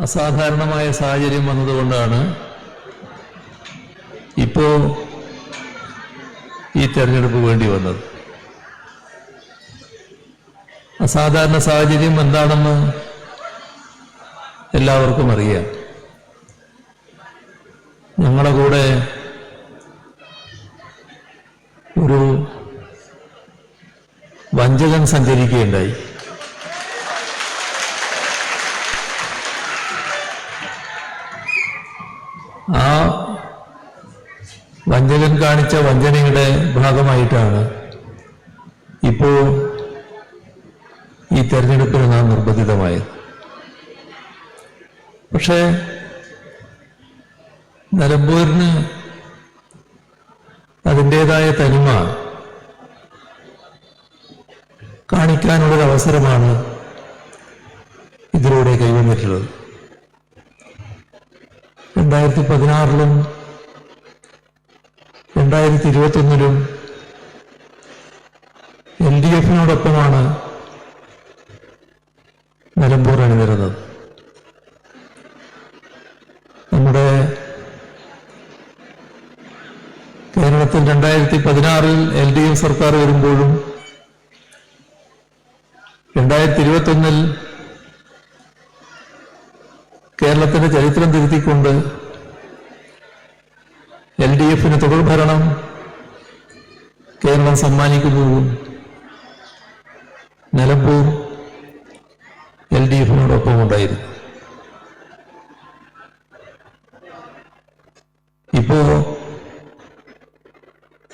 അസാധാരണമായ സാഹചര്യം വന്നതുകൊണ്ടാണ് ഇപ്പോ ഈ തെരഞ്ഞെടുപ്പ് വേണ്ടി വന്നത്. അസാധാരണ സാഹചര്യം എന്താണെന്ന് എല്ലാവർക്കും അറിയാം. ഞങ്ങളുടെ കൂടെ ഒരു വഞ്ചകൻ സഞ്ചരിക്കുകയുണ്ടായി. ആ വഞ്ചകൻ കാണിച്ച വഞ്ചനയുടെ ഭാഗമായിട്ടാണ് ഇപ്പോ ഈ തെരഞ്ഞെടുപ്പിന് നാം നിർബന്ധിതമായത്. പക്ഷേ നിലമ്പൂരിന് അതിന്റെതായ തനിമ കാണിക്കാനുള്ളൊരവസരമാണ് ഇതിലൂടെ കൈവന്നിട്ടുള്ളത്. രണ്ടായിരത്തി പതിനാറിലും രണ്ടായിരത്തി ഇരുപത്തൊന്നിലും എൽ ഡി എഫിനോടൊപ്പമാണ് നിലമ്പൂർ അണിനിരുന്നത്. നമ്മുടെ കേരളത്തിൽ രണ്ടായിരത്തി പതിനാറിൽ എൽ ഡി എഫ് സർക്കാർ വരുമ്പോഴും രണ്ടായിരത്തി ഇരുപത്തൊന്നിൽ കേരളത്തിന്റെ ചരിത്രം തിരുത്തിക്കൊണ്ട് എൽ ഡി എഫിന് തുടർ ഭരണം കേരളം പോകും നിലമ്പൂർ എൽ ഡി എഫിനോടൊപ്പം ഉണ്ടായിരുന്നു. ഇപ്പോ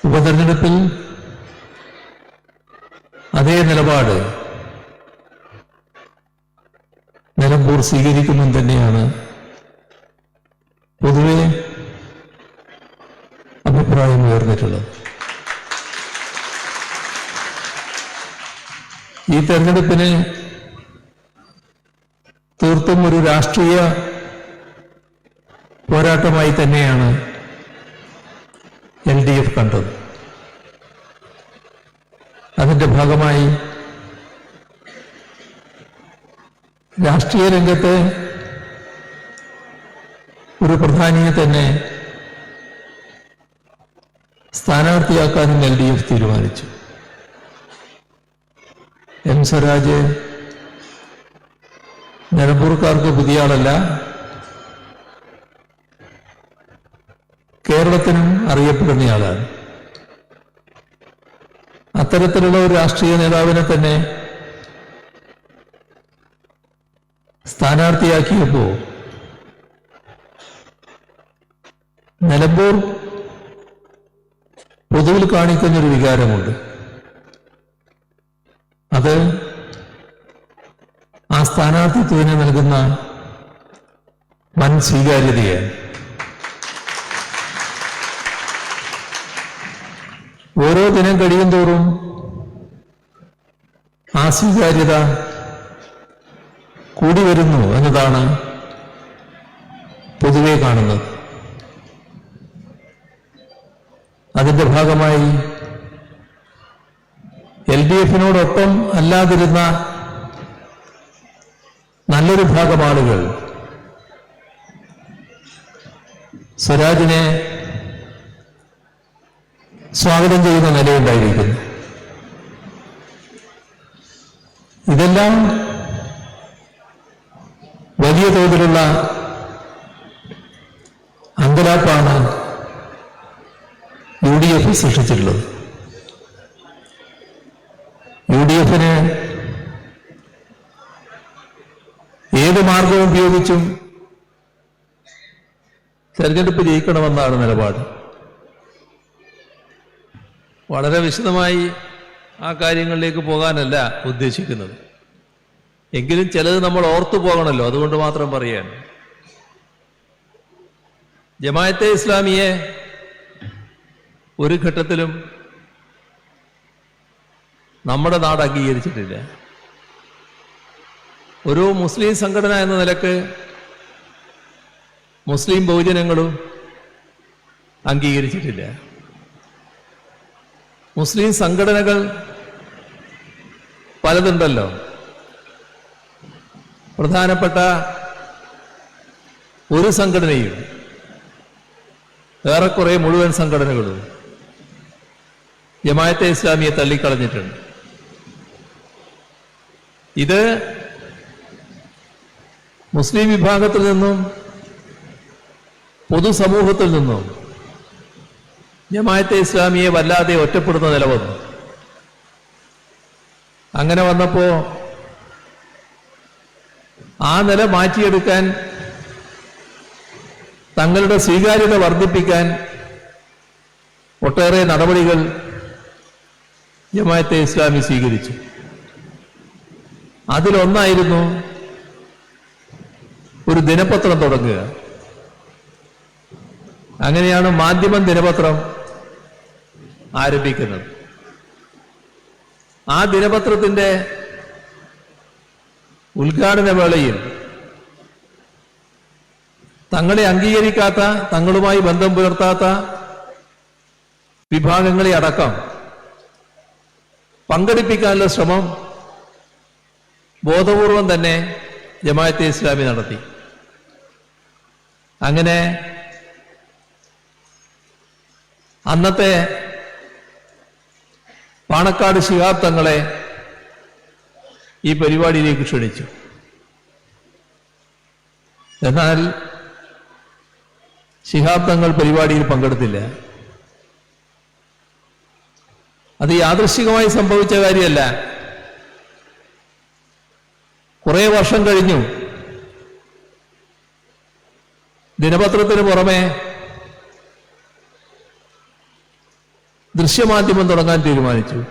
ഉപതെരഞ്ഞെടുപ്പിൽ അതേ നിലപാട് നിലമ്പൂർ സ്വീകരിക്കുമെന്ന് തന്നെയാണ് പൊതുവെ അഭിപ്രായം ഉയർന്നിട്ടുള്ളത് ഈ തെരഞ്ഞെടുപ്പിന് തീർത്തും ഒരു രാഷ്ട്രീയ പോരാട്ടമായി തന്നെയാണ് എൽ ഡി എഫ് കണ്ടത്. അതിന്റെ ഭാഗമായി രാഷ്ട്രീയ രംഗത്തെ ഒരു പ്രധാനിയെ തന്നെ സ്ഥാനാർത്ഥിയാക്കാനും എൽ ഡി എഫ് തീരുമാനിച്ചു. എം സ്വരാജ് നിലമ്പൂർക്കാർക്ക് പുതിയ ആളല്ല. കേരളത്തിനും അറിയപ്പെടുന്നയാളാണ് അത്തരത്തിലുള്ള ഒരു രാഷ്ട്രീയ നേതാവിനെ തന്നെ സ്ഥാനാർത്ഥിയാക്കിയപ്പോ നിലമ്പൂർ പൊതുവിൽ കാണിക്കുന്നൊരു വികാരമുണ്ട്. സ്ഥാനാർത്ഥിത്വത്തിന് നൽകുന്ന വൻ സ്വീകാര്യതയാണ് ഓരോ ദിനം കഴിയും തോറും ആ സ്വീകാര്യത കൂടി വരുന്നു എന്നതാണ് പൊതുവെ കാണുന്നത്. അതിന്റെ ഭാഗമായി എൽ ഡി എഫിനോടൊപ്പം അല്ലാതിരുന്ന നല്ലൊരു ഭാഗം ആളുകൾ സ്വരാജിനെ സ്വാഗതം ചെയ്യുന്ന നിലയുണ്ടായിരിക്കുന്നു. ഇതെല്ലാം വലിയ തോതിലുള്ള അന്തരാപ്പാണ് യു ഡി എഫ് സൃഷ്ടിച്ചിട്ടുള്ളത്. യു ഡി എഫിന് ഏത് മാർഗവും ഉപയോഗിച്ചും തെരഞ്ഞെടുപ്പ് ജയിക്കണമെന്നാണ് നിലപാട്. വളരെ വിശദമായി ആ കാര്യങ്ങളിലേക്ക് പോകാനല്ല ഉദ്ദേശിക്കുന്നത്. എങ്കിലും ചിലത് നമ്മൾ ഓർത്തു പോകണമല്ലോ അതുകൊണ്ട് മാത്രം പറയാണ്. ജമായത്തെ ഇസ്ലാമിയെ ഒരു ഘട്ടത്തിലും നമ്മുടെ നാട് അംഗീകരിച്ചിട്ടില്ല. ഒരു മുസ്ലിം സംഘടന എന്ന നിലയ്ക്ക് മുസ്ലിം ബഹുജനങ്ങളും അംഗീകരിച്ചിട്ടില്ല. മുസ്ലിം സംഘടനകൾ പലതുണ്ടല്ലോ. പ്രധാനപ്പെട്ട ഒരു സംഘടനയും ഏറെക്കുറെ മുഴുവൻ സംഘടനകളും ജമായത്തെ ഇസ്ലാമിയെ തള്ളിക്കളഞ്ഞിട്ടുണ്ട്. ഇത് മുസ്ലിം വിഭാഗത്തിൽ നിന്നും പൊതുസമൂഹത്തിൽ നിന്നും ജമായത്തെ ഇസ്ലാമിയെ വല്ലാതെ ഒറ്റപ്പെടുന്ന നില വന്നു. അങ്ങനെ വന്നപ്പോ ആ നില മാറ്റിയെടുക്കാൻ തങ്ങളുടെ സ്വീകാര്യത വർദ്ധിപ്പിക്കാൻ ഒട്ടേറെ നടപടികൾ ജമായത്തെ ഇസ്ലാമി സ്വീകരിച്ചു. അതിലൊന്നായിരുന്നു ഒരു ദിനപത്രം തുടങ്ങുക. അങ്ങനെയാണ് മാധ്യമം ദിനപത്രം ആരംഭിക്കുന്നത്. ആ ദിനപത്രത്തിന്റെ ഉദ്ഘാടന വേളയിൽ തങ്ങളെ അംഗീകരിക്കാത്ത തങ്ങളുമായി ബന്ധം പുലർത്താത്ത വിഭാഗങ്ങളെ അടക്കം പങ്കെടുപ്പിക്കാനുള്ള ശ്രമം ബോധപൂർവം തന്നെ ജമാഅത്തെ ഇസ്ലാമി നടത്തി. അങ്ങനെ അന്നത്തെ പാണക്കാട് ശിഹാബ് തങ്ങളെ ഈ പരിപാടിയിലേക്ക് ക്ഷണിച്ചു. എന്നാൽ ശിഹാബ് തങ്ങൾ പരിപാടിയിൽ പങ്കെടുത്തില്ല. അത് യാദൃശികമായി സംഭവിച്ച കാര്യമല്ല. കുറേ വർഷം കഴിഞ്ഞു. ദിനപത്രത്തിന് പുറമെ ദൃശ്യമാധ്യമം തുടങ്ങാൻ തീരുമാനിച്ചു.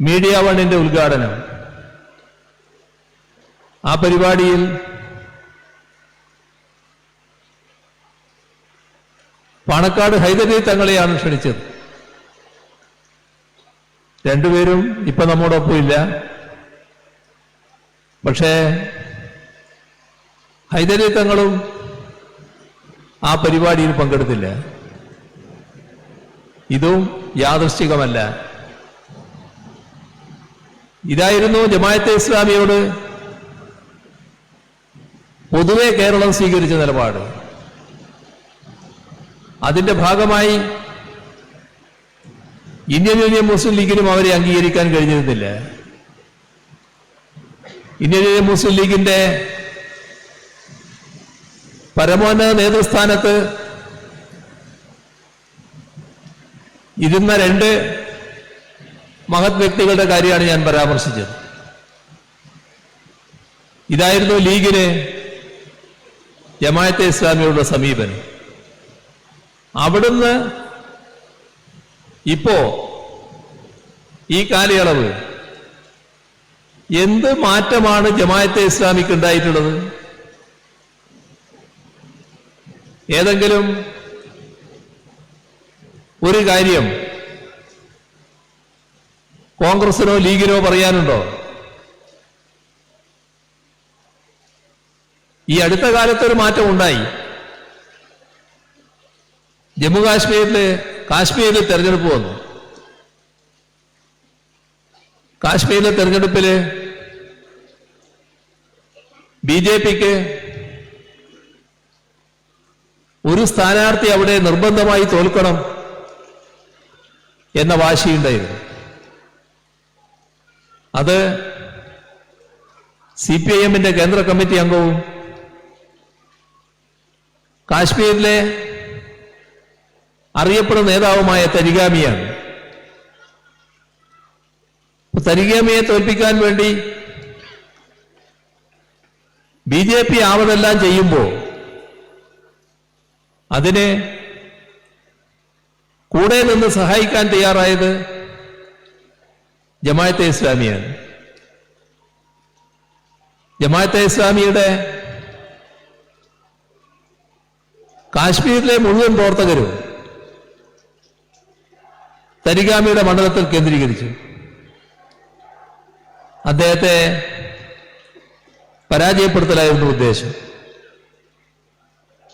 മീഡിയ വണ്ണിന്റെ ഉദ്ഘാടനം. ആ പരിപാടിയിൽ പാണക്കാട് ഹൈദരി തങ്ങളെയാണ് ക്ഷണിച്ചത്. രണ്ടുപേരും ഇപ്പൊ നമ്മോടൊപ്പം ഇല്ല പക്ഷേ ഹൈദരലി തങ്ങളും ആ പരിപാടിയിൽ പങ്കെടുത്തില്ല. ഇതും യാദൃശ്ചികമല്ല. ഇതായിരുന്നു ജമായത്തെ ഇസ്ലാമിയോട് പൊതുവെ കേരളം സ്വീകരിച്ച നിലപാട്. അതിന്റെ ഭാഗമായി ഇന്ത്യൻ യൂണിയൻ മുസ്ലിം ലീഗിനും അവരെ അംഗീകരിക്കാൻ കഴിഞ്ഞിരുന്നില്ല. ഇന്ത്യൻ യൂണിയൻ മുസ്ലിം ലീഗിന്റെ പരമോന്നത നേതൃസ്ഥാനത്ത് ഇരുന്ന രണ്ട് മഹത് വ്യക്തികളുടെ കാര്യമാണ് ഞാൻ പരാമർശിച്ചത്. ഇതായിരുന്നു ലീഗിന് ജമായത്തെ ഇസ്ലാമിയോടുള്ള സമീപനം. അവിടുന്ന് ഇപ്പോ ഈ കാലയളവ് എന്ത് മാറ്റമാണ് ജമായത്തെ ഇസ്ലാമിക്ക് ഉണ്ടായിട്ടുള്ളത്? ഏതെങ്കിലും ഒരു കാര്യം കോൺഗ്രസിനോ ലീഗിനോ പറയാനുണ്ടോ? ഈ അടുത്ത കാലത്ത് ഒരു മാറ്റം ഉണ്ടായി. ജമ്മുകാശ്മീരിൽ കാശ്മീരിൽ തെരഞ്ഞെടുപ്പ് വന്നു. കാശ്മീരിലെ തെരഞ്ഞെടുപ്പിൽ ബി ജെ പിക്ക് ഒരു സ്ഥാനാർത്ഥി അവിടെ നിർബന്ധമായി തോൽക്കണം എന്ന വാശിയുണ്ടായിരുന്നു. അത് സി പി ഐ എമ്മിന്റെ കേന്ദ്ര കമ്മിറ്റി അംഗവും കാശ്മീരിലെ അറിയപ്പെടുന്ന നേതാവുമായ തരിഗാമിയാണ്. തരികാമിയെ തോൽപ്പിക്കാൻ വേണ്ടി ബി ജെ പി ആവതെല്ലാം ചെയ്യുമ്പോൾ അതിന് കൂടെ നിന്ന് സഹായിക്കാൻ തയ്യാറായത് ജമായത്തെ ഇസ്ലാമിയാണ്. ജമായത്തെ ഇസ്ലാമിയുടെ കാശ്മീരിലെ മുഴുവൻ പ്രവർത്തകരും തരിഗാമിയുടെ മണ്ഡലത്തിൽ കേന്ദ്രീകരിച്ചു. അദ്ദേഹത്തെ പരാജയപ്പെടുത്തലായിരുന്നു ഉദ്ദേശം.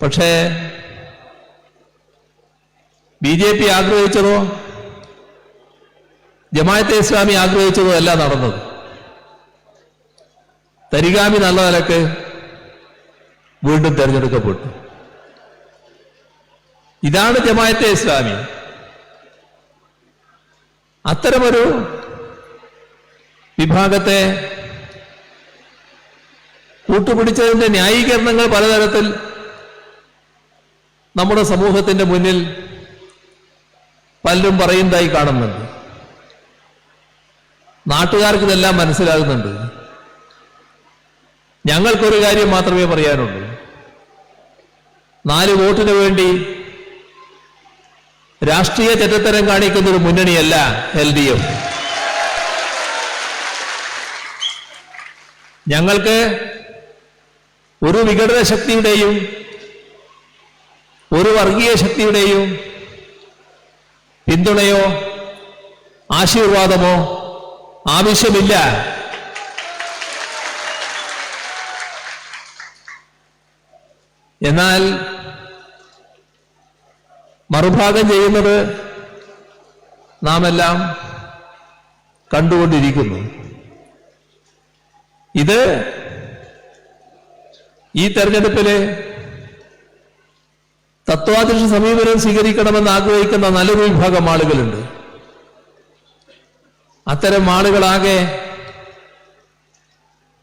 പക്ഷേ ബി ജെ പി ആഗ്രഹിച്ചതോ? ജമായത്തെ ഇസ്ലാമി ആഗ്രഹിച്ചതോ അല്ല നടന്നത്. തരികാമി നല്ല നിലയ്ക്ക് വീണ്ടും തെരഞ്ഞെടുക്കപ്പെട്ടു. ഇതാണ് ജമാഅത്തെ ഇസ്ലാമി. അത്തരമൊരു വിഭാഗത്തെ കൂട്ടുപിടിച്ചതിന്റെ ന്യായീകരണങ്ങൾ പലതരത്തിൽ നമ്മുടെ സമൂഹത്തിന്റെ മുന്നിൽ പലരും പറയുന്നതായി കാണുന്നുണ്ട്. നാട്ടുകാർക്ക് ഇതെല്ലാം മനസ്സിലാകുന്നുണ്ട്. ഞങ്ങൾക്കൊരു കാര്യം മാത്രമേ പറയാനുള്ളൂ. നാല് വോട്ടിന് വേണ്ടി രാഷ്ട്രീയ ചെറ്റത്തരം കാണിക്കുന്ന ഒരു മുന്നണിയല്ല എൽ ഡി എഫ്. ഞങ്ങൾക്ക് ഒരു വിഘടന ശക്തിയുടെയും ഒരു വർഗീയ ശക്തിയുടെയും പിന്തുണയോ? ആശീർവാദമോ? ആവശ്യമില്ല. എന്നാൽ മറുഭാഗം ചെയ്യുന്നത് നാം എല്ലാം കണ്ടുകൊണ്ടിരിക്കുന്നു. ഇത് ഈ തെരഞ്ഞെടുപ്പിൽ തത്വാധിഷ്ഠ സമീപനം സ്വീകരിക്കണമെന്ന് ആഗ്രഹിക്കുന്ന നല്ലൊരു വിഭാഗം ആളുകളുണ്ട്. അത്തരം ആളുകളാകെ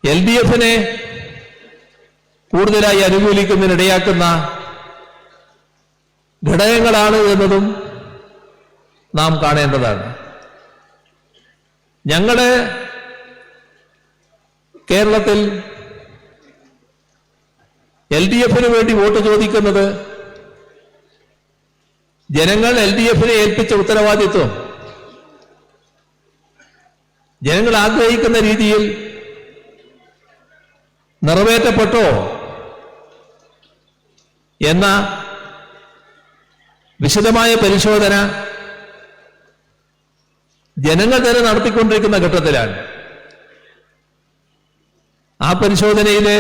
എൽ ഡി എഫിനെ കൂടുതലായി അനുകൂലിക്കുന്നതിനിടയാക്കുന്ന ഘടകങ്ങളാണ് എന്നതും നാം കാണേണ്ടതാണ്. ഞങ്ങളുടെ കേരളത്തിൽ എൽ ഡി എഫിന് വേണ്ടി വോട്ട് ചോദിക്കുന്നത് ജനങ്ങൾ എൽ ഡി എഫിനെ ഏൽപ്പിച്ച ഉത്തരവാദിത്വം. ജനങ്ങൾ ആഗ്രഹിക്കുന്ന രീതിയിൽ നിറവേറ്റപ്പെട്ടോ എന്ന വിശദമായ പരിശോധന ജനങ്ങൾ തന്നെ നടത്തിക്കൊണ്ടിരിക്കുന്ന ഘട്ടത്തിലാണ്. ആ പരിശോധനയിലെ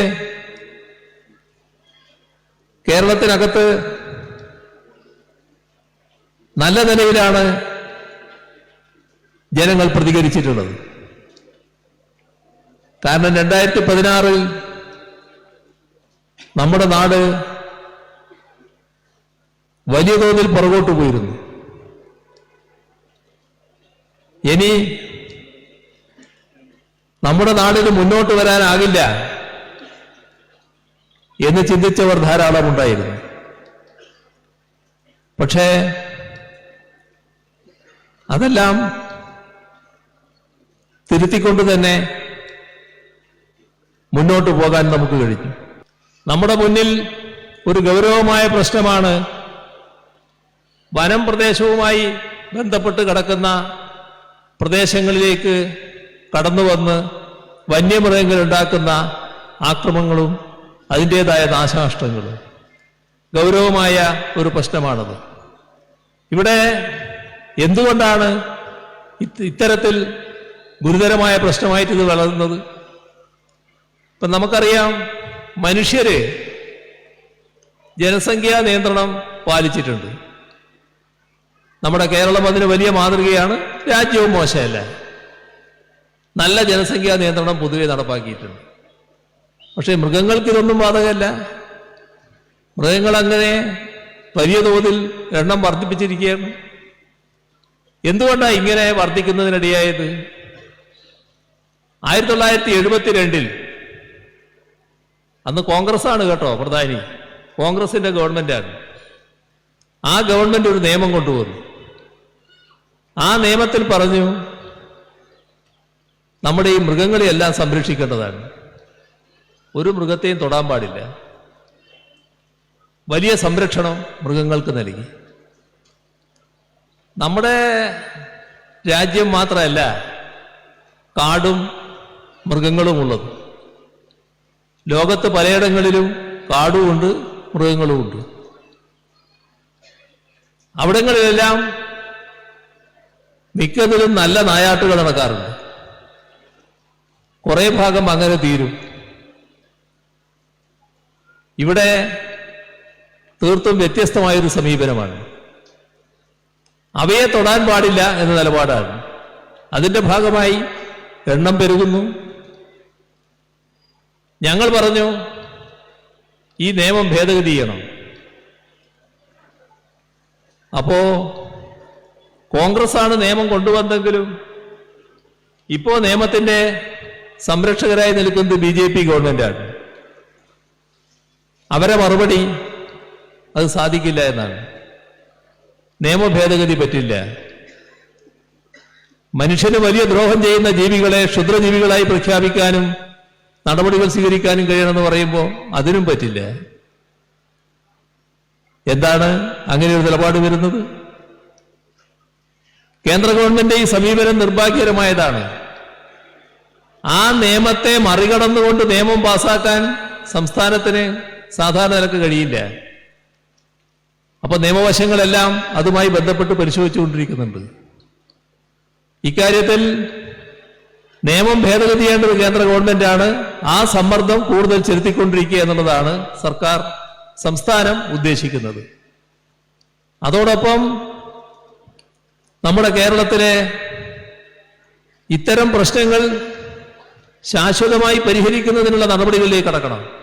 കേരളത്തിനകത്ത് നല്ല നിലയിലാണ് ജനങ്ങൾ പ്രതികരിച്ചിട്ടുള്ളത്. കാരണം രണ്ടായിരത്തി പതിനാറിൽ നമ്മുടെ നാട് വലിയ തോതിൽ പുറകോട്ട് പോയിരുന്നു. ഇനി നമ്മുടെ നാടിന് മുന്നോട്ട് വരാനാകില്ല എന്ന് ചിന്തിച്ചവർ ധാരാളം ഉണ്ടായിരുന്നു. പക്ഷേ അതെല്ലാം തിരുത്തിക്കൊണ്ട് തന്നെ മുന്നോട്ട് പോകാൻ നമുക്ക് കഴിഞ്ഞു. നമ്മുടെ മുന്നിൽ ഒരു ഗൗരവമായ പ്രശ്നമാണ് വനം പ്രദേശവുമായി ബന്ധപ്പെട്ട് കിടക്കുന്ന പ്രദേശങ്ങളിലേക്ക് കടന്നു വന്ന് വന്യമൃഗങ്ങൾ ഉണ്ടാക്കുന്ന ആക്രമങ്ങളും അതിന്റേതായ നാശനഷ്ടങ്ങളും. ഗൗരവമായ ഒരു പ്രശ്നമാണത്. ഇവിടെ എന്തുകൊണ്ടാണ് ഇത്തരത്തിൽ ഗുരുതരമായ പ്രശ്നമായിട്ട് ഇത് വളർന്നത്? ഇപ്പൊ നമുക്കറിയാം മനുഷ്യര് ജനസംഖ്യാ നിയന്ത്രണം പാലിച്ചിട്ടുണ്ട്. നമ്മുടെ കേരളം അതിന് വലിയ മാതൃകയാണ് രാജ്യവും മോശമല്ല. നല്ല ജനസംഖ്യാ നിയന്ത്രണം പൊതുവെ നടപ്പാക്കിയിട്ടുണ്ട്. പക്ഷേ മൃഗങ്ങൾക്ക് ഇതൊന്നും ബാധകമല്ല. മൃഗങ്ങൾ അങ്ങനെ വലിയ തോതിൽ എണ്ണം വർദ്ധിപ്പിച്ചിരിക്കുകയാണ്. എന്തുകൊണ്ടാണ് ഇങ്ങനെ വർദ്ധിക്കുന്നതിനിടയായത്? ആയിരത്തി തൊള്ളായിരത്തി എഴുപത്തിരണ്ടിൽ അന്ന് കോൺഗ്രസ് ആണ് കേട്ടോ പ്രധാനി. കോൺഗ്രസിന്റെ ഗവൺമെന്റാണ്. ആ ഗവൺമെന്റ് ഒരു നിയമം കൊണ്ടുവന്നു. ആ നിയമത്തിൽ പറഞ്ഞു നമ്മുടെ ഈ മൃഗങ്ങളെയെല്ലാം സംരക്ഷിക്കേണ്ടതാണ്. ഒരു മൃഗത്തെയും തൊടാൻ പാടില്ല. വലിയ സംരക്ഷണം മൃഗങ്ങൾക്ക് നൽകി. നമ്മുടെ രാജ്യം മാത്രമല്ല കാടും മൃഗങ്ങളും ഉള്ളത്. ലോകത്ത് പലയിടങ്ങളിലും കാടുമുണ്ട് മൃഗങ്ങളുമുണ്ട് അവിടങ്ങളിലെല്ലാം മിക്കതിലും നല്ല നായാട്ടുകൾ നടക്കാറുണ്ട്. കുറേ ഭാഗം അങ്ങനെ തീരും. ഇവിടെ തീർത്തും വ്യത്യസ്തമായൊരു സമീപനമാണ്. അവയെ തൊടാൻ പാടില്ല എന്ന നിലപാടാണ് അതിന്റെ ഭാഗമായി എണ്ണം പെരുകുന്നു. ഞങ്ങൾ പറഞ്ഞു ഈ നിയമം ഭേദഗതി ചെയ്യണം അപ്പോ കോൺഗ്രസ്സാണ് നിയമം കൊണ്ടുവന്നെങ്കിലും ഇപ്പോ നിയമത്തിന്റെ സംരക്ഷകരായി നിൽക്കുന്നത് ബി ജെ പി ഗവൺമെന്റാണ്. അവരെ മറുപടി അത് സാധിക്കില്ല എന്നാണ്. നിയമ ഭേദഗതി പറ്റില്ല. മനുഷ്യന് വലിയ ദ്രോഹം ചെയ്യുന്ന ജീവികളെ ക്ഷുദ്രജീവികളായി പ്രഖ്യാപിക്കാനും നടപടികൾ സ്വീകരിക്കാനും കഴിയണമെന്ന് പറയുമ്പോൾ അതിനും പറ്റില്ല. എന്താണ് അങ്ങനെ ഒരു നിലപാട് വരുന്നത്? കേന്ദ്ര ഗവൺമെന്റ് ഈ സമീപനം നിർഭാഗ്യകരമായതാണ്. ആ നിയമത്തെ മറികടന്നുകൊണ്ട് നിയമം പാസാക്കാൻ സംസ്ഥാനത്തിന് സാധാരണ നിലയ്ക്ക് കഴിയില്ല. അപ്പൊ നിയമവശങ്ങളെല്ലാം അതുമായി ബന്ധപ്പെട്ട് പരിശോധിച്ചുകൊണ്ടിരിക്കുന്നുണ്ട്. ഇക്കാര്യത്തിൽ നിയമം ഭേദഗതി ചെയ്യേണ്ടത് കേന്ദ്ര ഗവൺമെന്റാണ്. ആ സമ്മർദ്ദം കൂടുതൽ ചെലുത്തിക്കൊണ്ടിരിക്കുക എന്നുള്ളതാണ് സർക്കാർ സംസ്ഥാനം ഉദ്ദേശിക്കുന്നത്. അതോടൊപ്പം നമ്മുടെ കേരളത്തിലെ ഇത്തരം പ്രശ്നങ്ങൾ ശാശ്വതമായി പരിഹരിക്കുന്നതിനുള്ള നടപടികളിലേക്ക് കടക്കണം.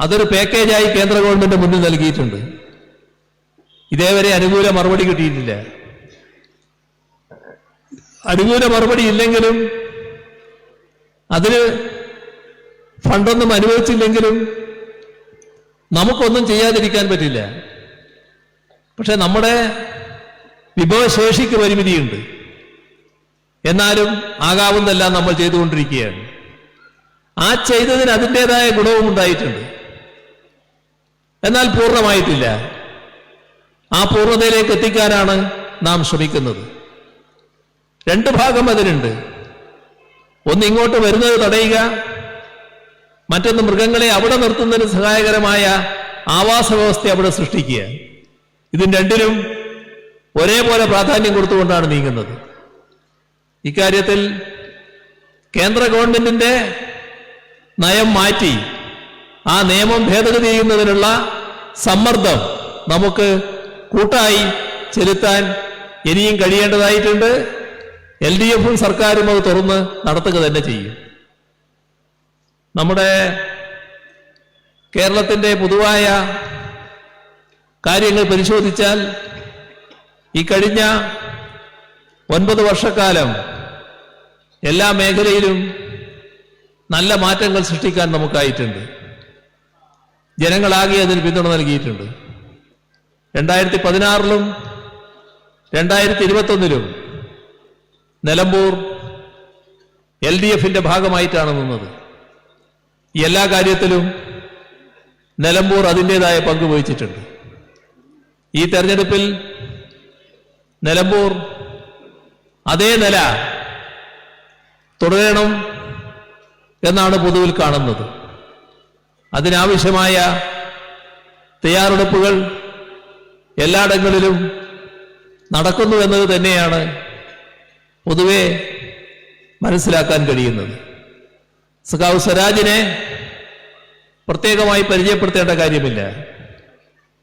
അതൊരു പാക്കേജായി കേന്ദ്ര ഗവൺമെന്റ് മുന്നിൽ നൽകിയിട്ടുണ്ട്. ഇതേവരെ അനുകൂല മറുപടി കിട്ടിയിട്ടില്ല. അനുകൂല മറുപടി ഇല്ലെങ്കിലും അതിന് ഫണ്ടൊന്നും അനുവദിച്ചില്ലെങ്കിലും നമുക്കൊന്നും ചെയ്യാതിരിക്കാൻ പറ്റില്ല. പക്ഷെ നമ്മുടെ വിഭവശേഷിക്ക് പരിമിതിയുണ്ട്. എന്നാലും ആകാവുന്നതെല്ലാം നമ്മൾ ചെയ്തുകൊണ്ടിരിക്കുകയാണ്. ആ ചെയ്തതിന് അതിന്റെതായ ഗുണവും ഉണ്ടായിട്ടുണ്ട്. എന്നാൽ പൂർണമായിട്ടില്ല. ആ പൂർണതയിലേക്ക് എത്തിക്കാനാണ് നാം ശ്രമിക്കുന്നത്. രണ്ട് ഭാഗം അതിനുണ്ട് ഒന്ന് ഇങ്ങോട്ട് വരുന്നത് തടയുക മറ്റൊന്ന് മൃഗങ്ങളെ അവിടെ നിർത്തുന്നതിന് സഹായകരമായ ആവാസ വ്യവസ്ഥ അവിടെ സൃഷ്ടിക്കുക. ഇതിന് രണ്ടിലും ഒരേപോലെ പ്രാധാന്യം കൊടുത്തുകൊണ്ടാണ് നീങ്ങുന്നത്. ഇക്കാര്യത്തിൽ കേന്ദ്ര ഗവൺമെന്റിന്റെ നയം മാറ്റി ആ നിയമം ഭേദഗതി ചെയ്യുന്നതിനുള്ള സമ്മർദ്ദം നമുക്ക് കൂട്ടായി ചെലുത്താൻ ഇനിയും കഴിയേണ്ടതായിട്ടുണ്ട്. എൽ ഡി എഫും സർക്കാരും അത് തുറന്ന് നടത്തുക തന്നെ ചെയ്യും. നമ്മുടെ കേരളത്തിന്റെ പൊതുവായ കാര്യങ്ങൾ പരിശോധിച്ചാൽ ഈ കഴിഞ്ഞ ഒൻപത് വർഷക്കാലം എല്ലാ മേഖലയിലും നല്ല മാറ്റങ്ങൾ സൃഷ്ടിക്കാൻ നമുക്കായിട്ടുണ്ട്. ജനങ്ങളാകെ അതിന് പിന്തുണ നൽകിയിട്ടുണ്ട്. രണ്ടായിരത്തി പതിനാറിലും രണ്ടായിരത്തി ഇരുപത്തൊന്നിലും നിലമ്പൂർ എൽ ഡി എഫിന്റെ ഭാഗമായിട്ടാണ് നിന്നത്. എല്ലാ കാര്യത്തിലും നിലമ്പൂർ അതിന്റെതായ പങ്ക് വഹിച്ചിട്ടുണ്ട്. ഈ തെരഞ്ഞെടുപ്പിൽ നിലമ്പൂർ അതേ നില തുടരണം എന്നാണ് പൊതുവിൽ കാണുന്നത്. അതിനാവശ്യമായ തയ്യാറെടുപ്പുകൾ എല്ലായിടങ്ങളിലും നടക്കുന്നു എന്നത് തന്നെയാണ് പൊതുവെ മനസ്സിലാക്കാൻ കഴിയുന്നത്. സഖാവ് സ്വരാജിനെ പ്രത്യേകമായി പരിചയപ്പെടുത്തേണ്ട കാര്യമില്ല.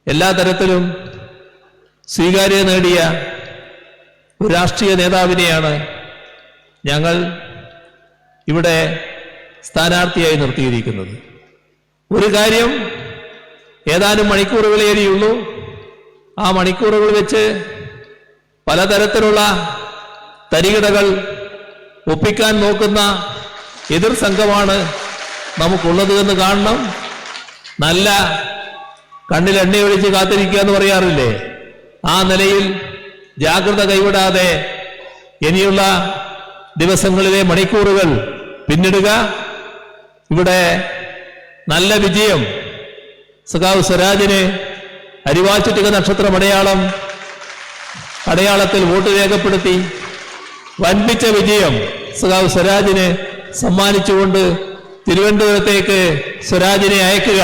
എല്ലാ തരത്തിലും സ്വീകാര്യത നേടിയ ഒരു രാഷ്ട്രീയ നേതാവിനെയാണ് ഞങ്ങൾ ഇവിടെ സ്ഥാനാർത്ഥിയായി നിർത്തിയിരിക്കുന്നത്. ഒരു കാര്യം ഏതാനും മണിക്കൂറുകളേറിയുള്ളൂ ആ മണിക്കൂറുകൾ വെച്ച് പലതരത്തിലുള്ള തരികിടകൾ ഒപ്പിക്കാൻ നോക്കുന്ന എതിർ സംഘമാണ് നമുക്കുള്ളത് എന്ന് കാണണം. നല്ല കണ്ണിൽ എണ്ണയൊഴിച്ച് കാത്തിരിക്കുക എന്ന് പറയാറില്ലേ? ആ നിലയിൽ ജാഗ്രത കൈവിടാതെ ഇനിയുള്ള ദിവസങ്ങളിലെ മണിക്കൂറുകൾ പിന്നിടുക. ഇവിടെ നല്ല വിജയം. സഖാവ് സ്വരാജിന് അരിവാച്ചിട്ടുക നക്ഷത്രം അടയാളം. അടയാളത്തിൽ വോട്ട് രേഖപ്പെടുത്തി. വൻപിച്ച വിജയം സഖാവ് സ്വരാജിന് സമ്മാനിച്ചുകൊണ്ട് തിരുവനന്തപുരത്തേക്ക് സ്വരാജിനെ അയക്കുക.